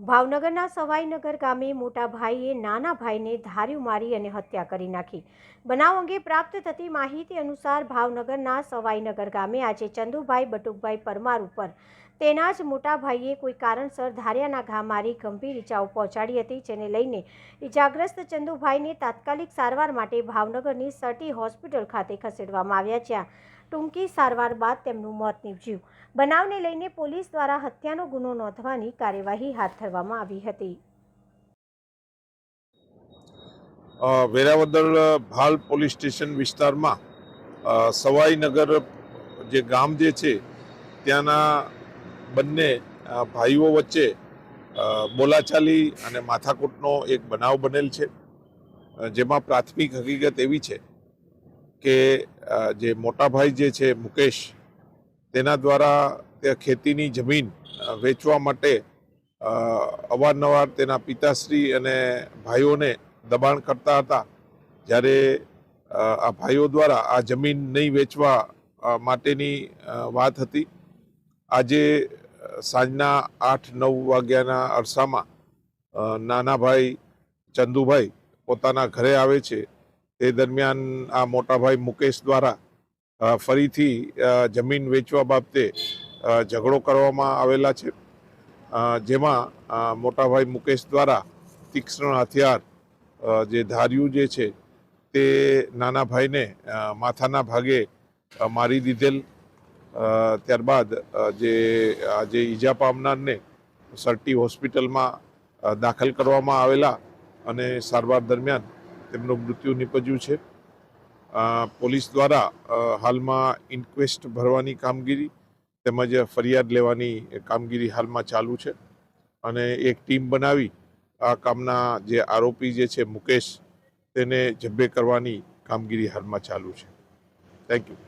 ભાવનગરના સવાઈનગર ગામે મોટા ભાઈએ નાના ભાઈને ધાર્યું મારી અને હત્યા કરી નાખી. બનાવ અંગે પ્રાપ્ત થતી માહિતી અનુસાર ભાવનગરના સવાઈનગર ગામે આજે ચંદુભાઈ બટુકભાઈ પરમાર ઉપર તેના જ મોટા ભાઈએ કોઈ કારણસર ધાર્યાના ઘા મારી ગંભીર ઇજાઓ પહોંચાડી હતી, જેને લઈને ઇજાગ્રસ્ત ચંદુભાઈને તાત્કાલિક સારવાર માટે ભાવનગરની સટી હોસ્પિટલ ખાતે ખસેડવામાં આવ્યા, જ્યાં ટૂંકી સારવાર બાદ તેમનું મોત નીપજ્યું. બનાવને લઈને પોલીસ દ્વારા હત્યાનો ગુનો નોંધવાની કાર્યવાહી હાથ ધરવામાં આવી હતી. વેરાવદર ભાલ પોલીસ સ્ટેશન વિસ્તારમાં સવાઈનગર જે ગામ જે છે, ત્યાંના બંને ભાઈઓ વચ્ચે બોલાચાલી અને માથાકૂટનો એક બનાવ બનેલ છે. જેમાં પ્રાથમિક હકીકત એવી છે કે જે મોટા ભાઈ જે છે, મુકેશ, તેના દ્વારા તે ખેતીની જમીન વેચવા માટે અવારનવાર તેના પિતાશ્રી અને ભાઈઓને દબાણ કરતા હતા. જ્યારે આ ભાઈઓ દ્વારા આ જમીન નહીં વેચવા માટેની વાત હતી. આજે સાંજના આઠ નવ વાગ્યાના અરસામાં નાના ભાઈ ચંદુભાઈ પોતાના ઘરે આવે છે. તે દરમિયાન આ મોટાભાઈ મુકેશ દ્વારા ફરીથી જમીન વેચવા બાબતે ઝઘડો કરવામાં આવેલા છે. જેમાં મોટાભાઈ મુકેશ દ્વારા તીક્ષ્ણ હથિયાર જે ધાર્યું જે છે, તે નાના ભાઈને માથાના ભાગે મારી દીધેલ. ત્યારબાદ જે આ જે ઈજા પામનારને સરટી હોસ્પિટલમાં દાખલ કરવામાં આવેલા અને સારવાર દરમિયાન તેમનું મૃત્યુ નીપજ્યું છે. પોલીસ દ્વારા હાલમાં ઇન્ક્વેસ્ટ ભરવાની કામગીરી તેમજ ફરિયાદ લેવાની કામગીરી હાલમાં ચાલુ છે અને એક ટીમ બનાવી આ કામના જે આરોપી જે છે મુકેશ તેને જબ્બે કરવાની કામગીરી હાલમાં ચાલુ છે. Thank you